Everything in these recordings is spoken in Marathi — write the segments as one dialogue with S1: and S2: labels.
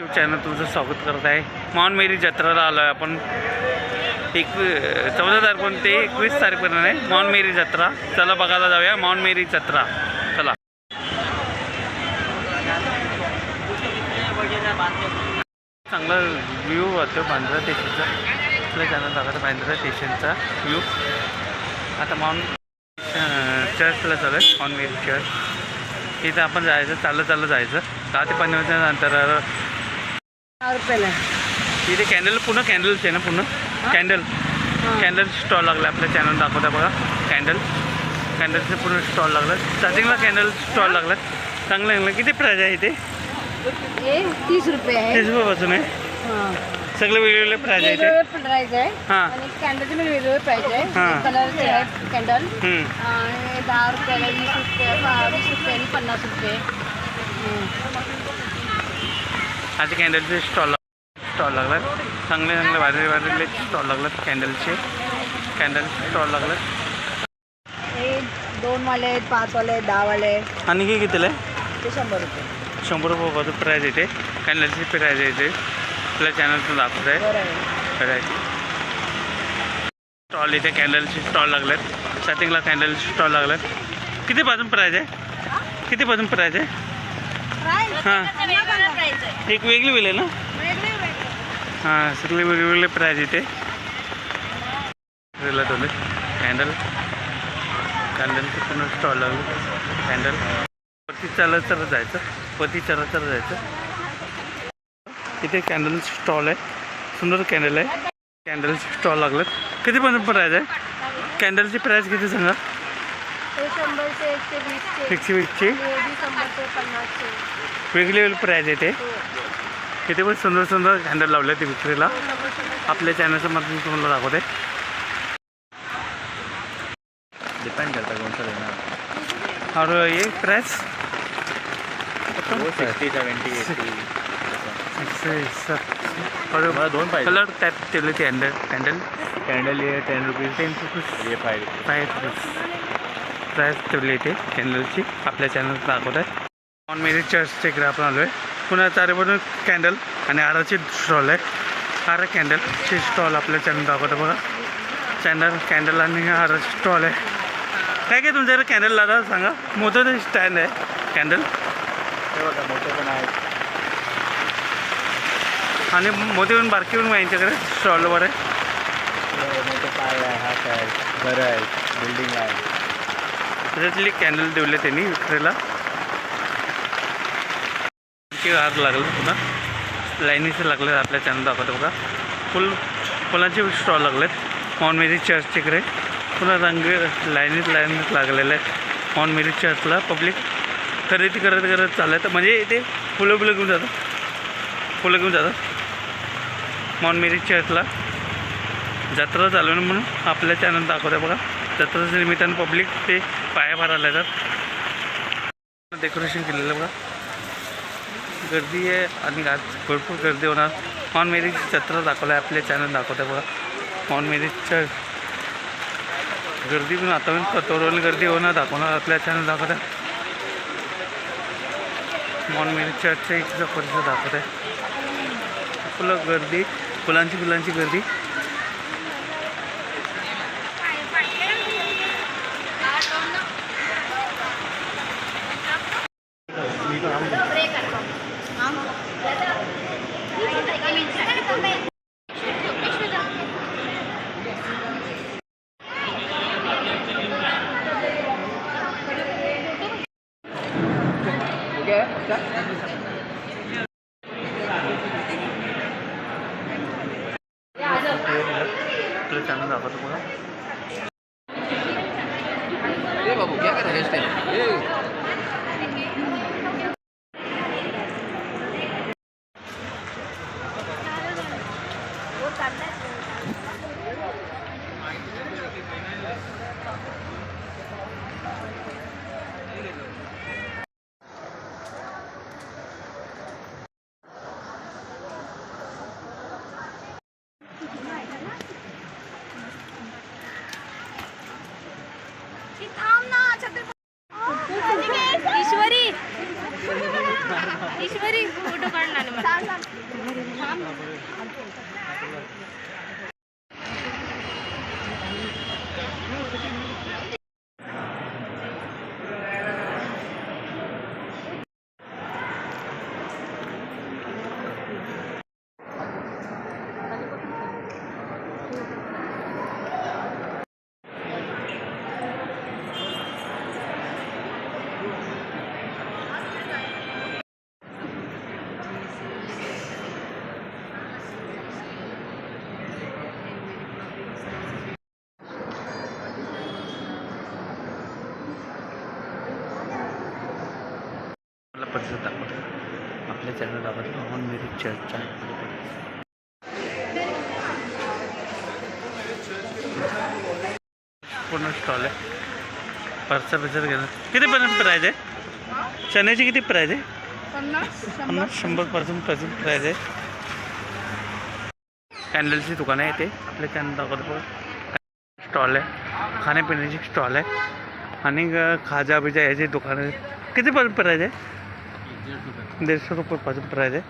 S1: यूट्यूब चॅनल तुमचं स्वागत करत आहे. मॉन मेरी जत्रेला आलो आहे आपण. एकवी चौदा तारखेपर्यंत ते एकवीस तारखेपर्यंत आहे मॉन मेरी जत्रा. चला बघायला जाऊया. मॉन मेरी जत्रा. चला. चांगला व्ह्यू होतो बांद्रा स्टेशनचा आपल्या चॅनल दाखवतो बांद्रा स्टेशनचा व्ह्यू आता मॉन चर्चला चालू आहे मॉन मेरी चर्च. इथं आपण जायचं. चाललं चाललं जायचं. दहा ते पंधरा अंतरावर
S2: दहा रुपयाला
S1: इथे कॅन्डल पूर्ण कॅन्डलचे आहे ना पूर्ण? कॅन्डल कॅन्डल स्टॉल लागला आपल्या चॅनल दाखवता बघा. कॅन्डल कॅन्डलचे पूर्ण स्टॉल लागला. स्टार्टिंगला कॅन्डल स्टॉल लागला. चांगलं चांगलं किती प्राईज आहे इथे?
S2: तीस रुपये आहे.
S1: तीस रुपयापासून आहे. सगळे वेगवेगळे प्राईज आहे
S2: प्राईज आहे.
S1: हां.
S2: आणि कॅन्डलचे पण वेगवेगळे प्राईज आहे. कलरचे आहेत कॅन्डल. आणि दहा रुपयाला वीस रुपये वीस रुपये पन्नास रुपये. हं.
S1: आता कॅन्डलचे स्टॉल स्टॉल लागला चांगले चांगले वाजले वाजले स्टॉल लागलात कॅन्डलचे कॅन्डल स्टॉल लागलात.
S2: हे दोन वाले आहेत पाच वाले आहेत दहा वाले. आहेत
S1: आणि हे कितीला? आहे
S2: ते शंभर रुपये.
S1: शंभर रुपये बघतो प्राईज येते. कॅन्डलची प्राईज आहे इथे आपल्या चॅनलचं दाखवत आहे. करायची स्टॉल इथे कॅन्डलचे स्टॉल लागलेत. स्टार्टिंगला कॅन्डलचे स्टॉल लागलेत. कितीपासून प्राईज आहे? कितीपासून प्राईज आहे? हां. एक वेगळी वेळ आहे ना? हां सगळे वेगवेगळे प्राईज इथे ठेवले कॅन्डल कॅन्डलचं पूर्ण स्टॉल लागले कॅन्डल पती चालत चालत जायचं. पती चालत चालत जायचं. इथे कॅन्डल स्टॉल आहे. सुंदर कॅन्डल आहे. कॅन्डलचे स्टॉल लागलेत पण प्राईज आहे. कॅन्डलची प्राईज किती सांगा?
S2: शंभरचे एकशे वीसचे.
S1: एकशे वीसची?
S2: हे बी शंभरचे पन्नासचे.
S1: वेगळी वेगळी प्राईज आहे ते.
S2: हो.
S1: इथे पण सुंदर सुंदर कॅन्डल लावले ते विक्रीला. आपल्या चॅनलचं माध्यम तुम्हाला दाखवते.
S3: डिपेंड करता सा लेना
S1: और ये प्राइस
S3: सिक्सटी एटी दोन पाहिजे.
S1: कलर त्यात ठेवले ते कॅन्डल कॅन्डल
S3: कॅन्डल ये टेन रुपीज
S1: टेन रुपीज
S3: ये फाईव्ह
S1: फाय प्राईस ठेवली इथे कॅन्डलची आपल्या चॅनल दाखवत आहे ऑन मेरी चर्चच्या इकडे आपण आलो आहे पुन्हा चारीवरून कॅन्डल आणि हाराची स्टॉल आहे. हार कॅन्डलची स्टॉल आपल्या चॅनल दाखवतं बघा. चॅनल कॅन्डल आणि हाराची स्टॉल आहे. काय काय तुमच्याकडे कॅन्डल दादा सांगा? मोठं स्टँड आहे. कॅन्डल
S3: हे मोठे पण आहेत.
S1: आणि मोठे पण बारकी पण यांच्याकडे. स्टॉलवर आहे.
S3: हे मोठे पाय आहे हात आहे घरं आहेत बिल्डिंग आहे
S1: त्याच्यातली कॅनल ठेवले त्यांनी विक्रेला. आणखी हार लागलं पुन्हा लाईनीचं लागले आपल्या चॅनल दाखवतो बघा. फुल फुलांचे स्टॉल लागलेत. मॉन मेरी चर्च इकडे पुन्हा रंग लाईनीत लाईनीत लागलेले आहेत. मॉन मेरी चर्चला पब्लिक खरेदी करत करत चाललं म्हणजे इथे फुलं फुलं घेऊन जातात. फुलं घेऊन जातात. मॉन मेरी चर्चला जत्रा चालू आहे म्हणून आपल्या चॅनल दाखवते बघा. जत्राच्या निमित्तानं पब्लिक ते पाया भरायला येतात डेकोरेशन केलेलं बघा. गर्दी आहे आणि आज भरपूर गर्दी होणार. मॉन मेरीज जत्रा दाखवला आहे आपल्या चॅनल दाखवते बघा. मॉन मेरीच्या गर्दी पण आता पण कतोरवरून गर्दी होणार दाखवणार आपल्या चॅनल दाखवत आहे मॉन मेरी चर्चच्या इथचा परिसर दाखवत आहे फुलं गर्दी फुलांची फुलांची गर्दी. ಊಟ ಮಾಡಿ ನಾನು परिसर दाखवतो आपल्या चॅनल दाखवतो ऑन मेरी चर्चा पूर्ण स्टॉल आहे. परसा घेणार. घेणं कितीपर्यंत प्राईज आहे? चण्याची किती प्राईज आहे?
S2: पन्नास
S1: पन्नास शंभर पर्सेंट पर्सेंट प्राईज आहे. कॅन्डलची दुकान आहे ते आपल्या चॅनल दाखवतो स्टॉल आहे. खाण्यापिण्याची स्टॉल आहे. आणि खाजा बिजा याची दुकान आहे. कितीपर्यंत प्राईज आहे? दीडशे रुपयेपासून प्राईज आहे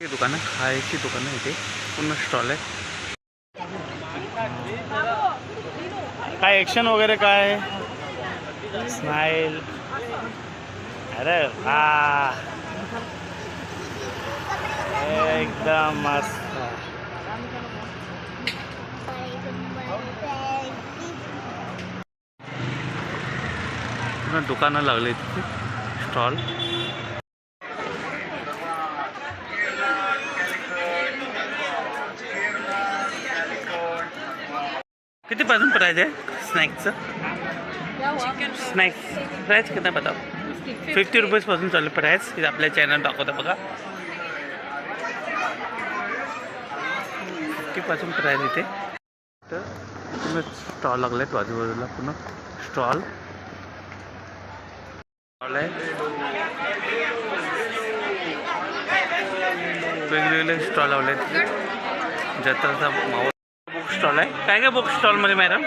S1: दुकान दुकानं खायची दुकानं इथे. पूर्ण स्टॉल आहे. काय ॲक्शन वगैरे काय? स्माईल अरे हा एकदम मस्त. दुकानं लागली तिथे स्टॉल कितीपासून प्राईज आहे स्नॅक्सचं स्नॅक्स प्राईस किती बता फिफ्टी रुपीजपासून चालू प्राईस इथे आपल्या चॅनल दाखवतं बघा. फिफ्टीपासून प्राईस इथे. तर पूर्ण स्टॉल लागला आहेत बाजूबाजूला पूर्ण स्टॉल स्टॉल आहे. वेगवेगळे स्टॉल लावले आहेत जत्राचा माहोल. बुक स्टॉल आहे. काय काय बुक स्टॉलमध्ये मॅडम?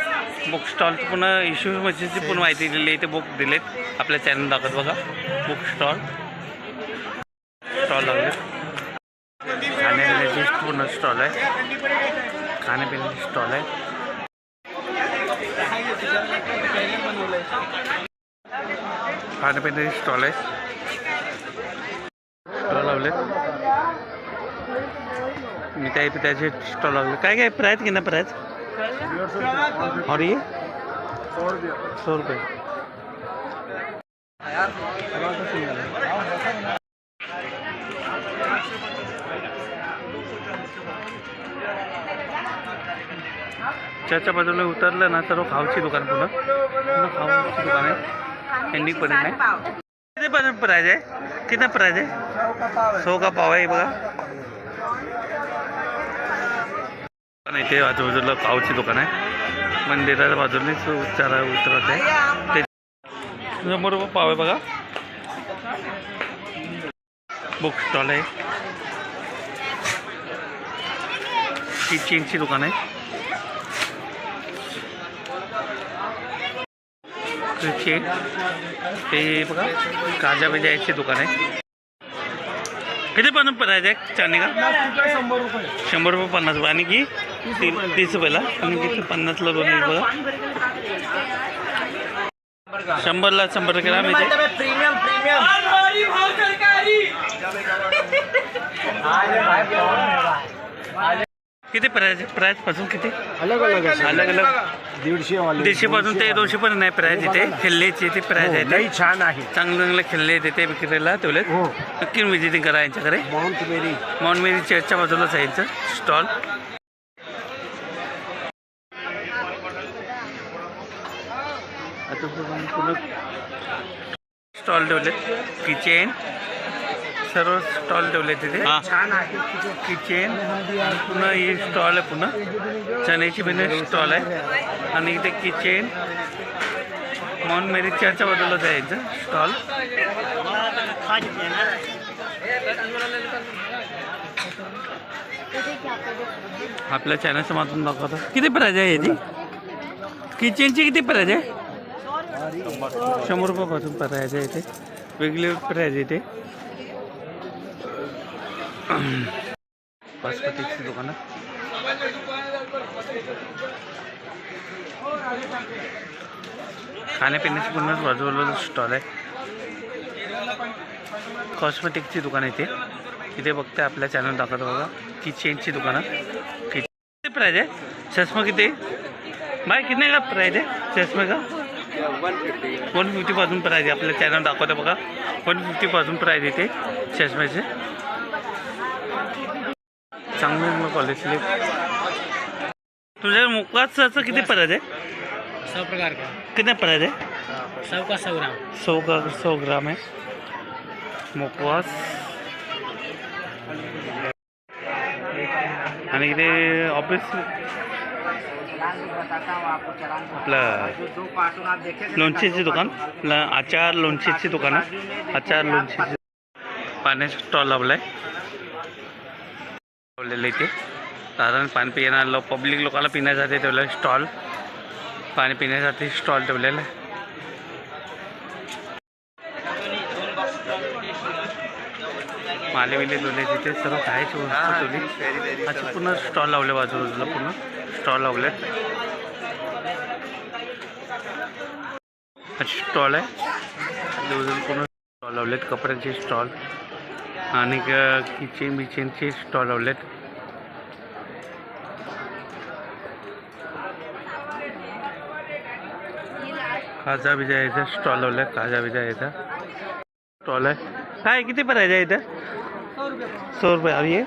S1: बुक स्टॉल पूर्ण इश्यू मशीनची पूर्ण माहिती दिली आहे. ते बुक दिलेत. आपल्या चॅनल दाखवत बघा. बुक स्टॉल स्टॉल लागले. पूर्ण स्टॉल आहे. खाण्यापिण्याची स्टॉल आहे. खाण्यापिण्याची स्टॉल आहे. स्टॉल लावले. मी त्या इथे त्याचे स्टॉल लावले. काय काय प्राईस कितना प्राईस और ये सौ रुपये. त्याच्या बाजूला उतरलं ना सर्व खाऊची दुकान पुन्हा पूर्ण खाऊची दुकान आहे. एंडिंग पर्यंत आहे किती पर्यंत प्राईज आहे? किती प्राईज आहे? सो का पाव आहे बघा. पण इथे आजूबाजूला पावची दुकान आहे. मंदिराच्या बाजूनेच उच्चारा उतरत आहे. ते समोर पाव आहे बघा. बुक स्टॉल आहे. किचनची दुकान आहे. किचन ते बघा काजा बिजा याची दुकान आहे किती पण आहे चांदी का
S3: शंभर रुपये
S1: शंभर रुपये पन्नास रुपये आणि की तीस रुपयाला आणि किती पन्नासला दोन एक बघा शंभरला शंभर रुपये आम्ही ते
S3: प्रीमियम प्रीमियम
S1: किती प्राईज प्राईजपासून किती?
S3: अलग अलग
S1: अलग अलग.
S3: दीडशे वाले.
S1: दीडशे पासून ते दोनशे पण नाही प्राईज इथे खेळण्याची ती प्राईज आहे ते
S3: छान आहे.
S1: चांगले चांगले खेळले येते ते विक्रीला तेवढे
S3: हो.
S1: नक्की विजिटिंग करा यांच्याकडे.
S3: माउंट मेरी
S1: माउंट मेरी चर्चच्या बाजूलाच आहे यांचं स्टॉल आता पूर्ण स्टॉल ठेवले किचन सर्व स्टॉल ठेवले तिथे.
S3: छान आहे.
S1: किचन पुन्हा ही स्टॉल आहे पुन्हा. चण्याची पण स्टॉल आहे. आणि इथे किचन माउंट मेरी चर्चच्या बाजूलाच आहे यांचं स्टॉल आपल्या चॅनलच्या माध्यम दाखवतो. किती प्राईज आहे याची? किचनची किती प्राईज आहे? शंभर रुपयापासून प्राईज आहे इथे. वेगळी प्राईज आहे इथे. कॉस्मेटिक्सची दुकानं. खाण्यापिण्याची पूर्ण बाजूला स्टॉल आहे. कॉस्मेटिकची दुकान आहे इथे. इथे बघते आपल्या चॅनल दाखवतो बघा. की चेनची दुकानं. किती प्राईज आहे. चष्मा किती? बाय किती का प्राईज आहे? चष्मे का? वन फिफ्टीपासून प्राईज आहे. आपल्या चॅनल दाखवतो बघा. वन फिफ्टीपासून प्राईज येते चष्म्याचे. चांगले क्वालिटीले तुझ्या मुखाचं किती प्राईज आहे
S3: सौ प्रकार का?
S1: किती प्राईज आहे
S3: सौ का सौ ग्राम
S1: सौ का सौ ग्राम आहे. मुखवास. आणि इथे ऑफिस आपलं लोणचीची दुकान. आचार लोणचीची दुकान आहे. आचार लोणचीची पाण्याचा स्टॉल लावला आहे लावलेलं इथे. साधारण पाणी पिणार पब्लिक लोकांना पिण्यासाठी ठेवलं आहे स्टॉल पाणी पिण्यासाठी स्टॉल ठेवलेला. आहे माले विले धुले तिथे सर्व खायची वस्तू ठेवली. पूर्ण स्टॉल लावले बाजूला पूर्ण. स्टॉल लावले. स्टॉल आहे. पूर्ण स्टॉल लावलेत कपड्यांचे स्टॉल आणि किचन बिचनचे स्टॉल लावलेत. खाजा बिजा याचा स्टॉल लावला आहे खाजा बिजा याचा स्टॉल आहे. काय किती प्राईज आहे इथं? सौ रुपये. आणि ये.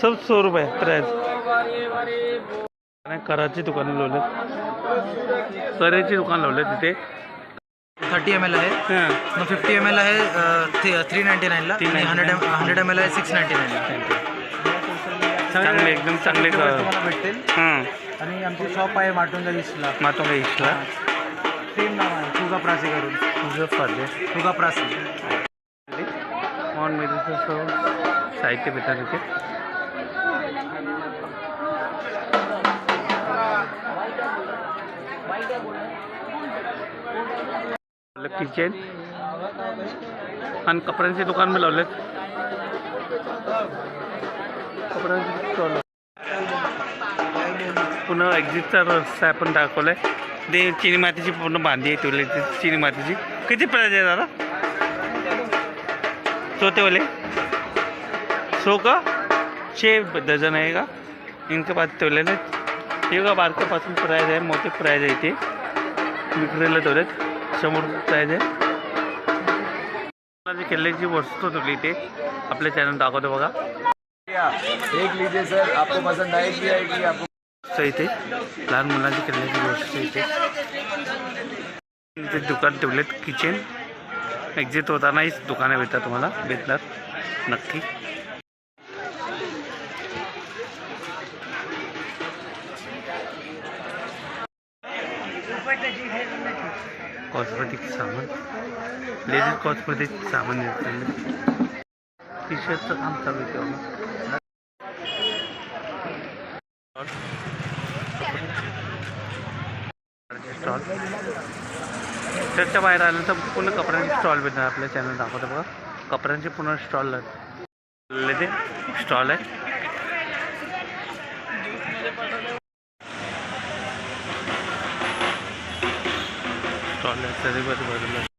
S1: सब सौ रुपये प्राईज कराची दुकानं लावले कराची दुकान लावले तिथे
S3: थर्टी एम एल आहे
S1: हाँ।
S3: फिफ्टी एम एल आहे थ्री नाईन्टी नाईनला आणि
S1: 399
S3: hundred M hundred M L आहे सिक्स नाईन्टी नाईनला
S1: चांगले एकदम चांगले
S3: तुम्हाला भेटतील. आणि आमची शॉप आहे माटुंगा ईस्टला
S1: मातोंगा इशला
S3: सेम नाव आहे तुगा प्रासी करून
S1: तुझं
S3: तुगा प्रासी
S1: ऑन साहित्य भेटतात तिथे किचन. आणि कपड्यांचे दुकान मी लावलेत. कपड्यांचे पुन्हा एक्झिटचा रस्ता आपण दाखवलाय. ते चिनी मातीची पूर्ण बांधी आहे ठेवली चिनी मातीची. किती प्राईज आहे दादा? चौथेवाले सो का? छे डझन आहे का? इनके पास ठेवलेले हे का बारक्यापासून प्राईज आहे मोठे प्राईज आहे ते. विक्रीला ठेवलेत समोर आहे जी किल्ल्याची वस्तू ठेवली इथे आपल्या चॅनल दाखवतो बघा.
S3: एक लीजिए सर. आपको पसंद आपको
S1: इथे लहान मुलांची किल्ल्याची वस्तू इथे. इथे दुकान ठेवलेत किचन एक्झिट होतानाहीच दुकानं भेटतात तुम्हाला भेटणार नक्की कॉस्मेटिक सामान कॉचमध्ये सामान टी शर्टचं काम चालू आहे तेव्हा. स्टॉल. चर्चच्या बाहेर आलं तर पूर्ण कपड्यांचे स्टॉल भेटणार आपल्या चॅनल दाखवतो बघा. कपड्यांचे पूर्ण स्टॉल ते स्टॉल आहे. स्टॉल आहे. तरी बरं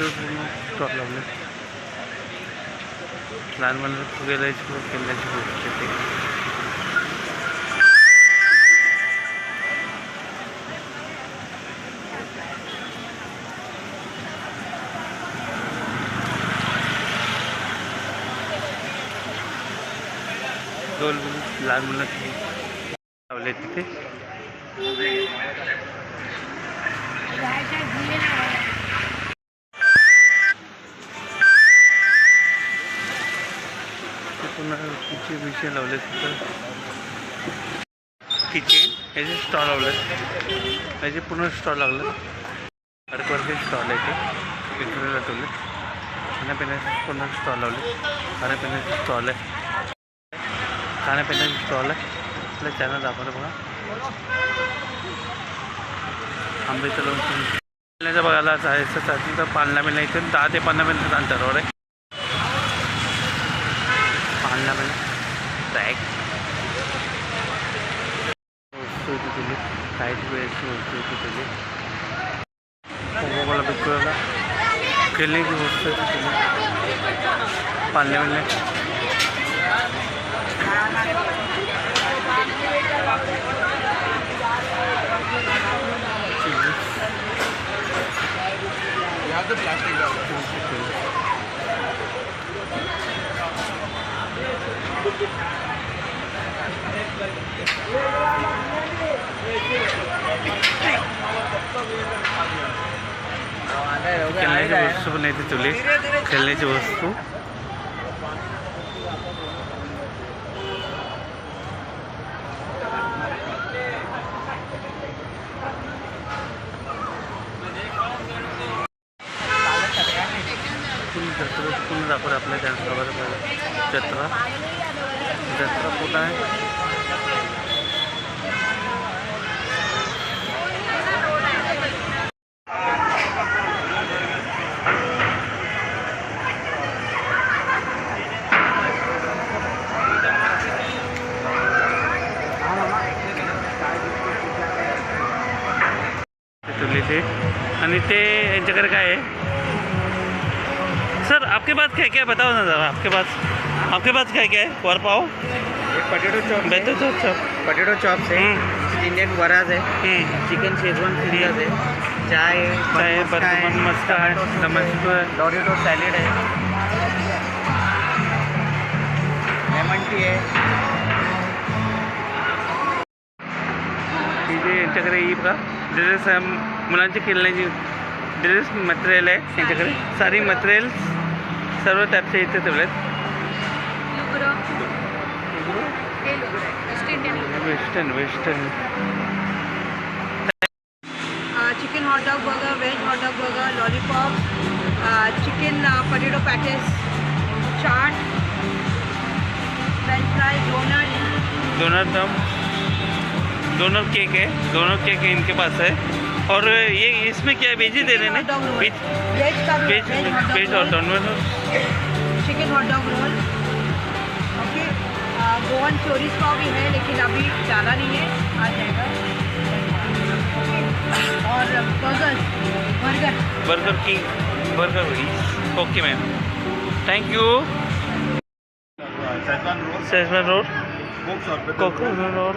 S1: पूर्ण स्टॉल लावले लहान मुलांना फुगेलाची किल्ल्याची गोष्ट आहे ते. दोन लहान मुलं लावले तिथे. असे लावले किचन याचे स्टॉल लावले याचे पूर्ण स्टॉल लागलं हरकवरचे स्टॉल आहे ते. विक्रीला ठेवले खाण्यापिण्याचे पूर्ण स्टॉल लावले खाण्यापिण्याचे स्टॉल आहे. खाण्यापिण्याचे स्टॉल आहे. आपल्या चॅनल दाखवलं बघा. आंबेचं लोणचं पाण्याचं बघायला जायचं साठी तर पालना मिळणार इथून दहा ते पंधरा मिनिट अंतरावर आहे? पालना मिळणार ट्रॅक वस्तू होती तुझी काहीच वेळची वस्तू होती तुझी कोकोकोला बिस्कुटला खेळण्याची वस्तू होती वस्तू खेळण्याची वस्तू. पूर्ण जत्रा पूर्ण दाखवलं आपल्या त्यांच्याबरोबर जत्रा जत्रा कुठं आहे? आणि ते यांच्याकडे काय आहे सर आपके पास क्या क्या? बताओ ना जरा आपके पास आपके पास क्या क्या है? पाव
S3: पोटैटो चॉप
S1: बेहतर चॉप अच्छा
S3: पोटैटो चॉप्स है।
S1: हम्म,
S3: इंडियन वराज है. चिकन शेजवान सीरियस है। चाय
S1: चाय बर्तमान मस्का है। है।
S3: डोरेटो सैलेड है। लेमन टी है।
S1: यांच्याकडे येईल का। ड्रेस मुलांची खेळण्याची ड्रेस मटेरियल आहे यांच्याकडे सारी मटेरियल सर्व टाईपचे इथे ठेवलेत. Western western
S2: chicken hot dog burger veg hot dog burger lollipop chicken potato patties chaat French fry donut
S1: doner दम डोनर केक है डोनर केक इनके पास है और ये इसमें क्या है? वेजिटेरियन है वेज
S2: वेज? का भी
S1: वेज वेज और non veg?
S2: Chicken hot dog roll okay Goan चोरीस पाव भी है लेकिन अभी ज़्यादा नहीं है। आ जाएगा और burger burger
S1: burger king burger वही okay ma'am thank you Schezwan roll coconut roll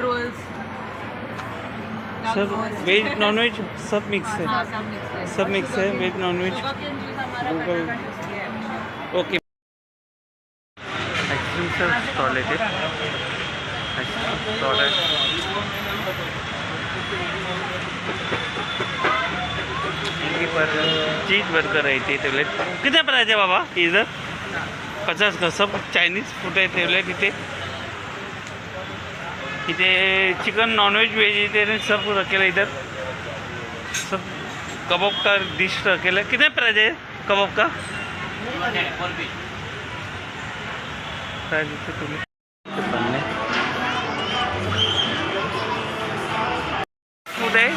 S2: rolls
S1: sir veg non veg sub mix है।
S2: सब मिक्स है।
S1: सब वेज नॉन वेज
S2: है।
S1: ओके आईस्क्रीमचं स्टॉल आहे ते आईस्क्रीम स्टॉल आहे इनकी पर चीज बर्गर आहे ते किती प्राइस आहे बाबा? इधर पचास का सब चायनीज फूड आहे ठेवले तिथे. इथे चिकन नॉनव्हेज वेजिटेरियन सब रखेल इधर सब कबाब का डिश रखेल. है कितने प्राइस है कबाब का? प्राइस तुम्ही फूड है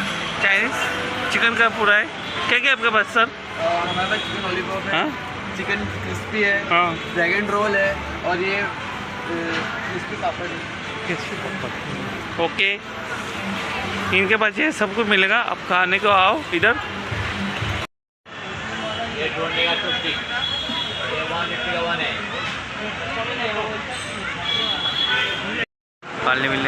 S1: चाइनीज चिकन का पूरा है क्या क्या आपके पास सर
S3: चिकन लॉलीपॉप हाँ? चिकन क्रिस्पी है
S1: हाँ।
S3: ड्रैगन रोल है और ये क्रिस्पी पापड़ है।
S1: ओके इनके पास ये सब कुछ मिलेगा। आप खाने को आओ इधर। पालने तो लेते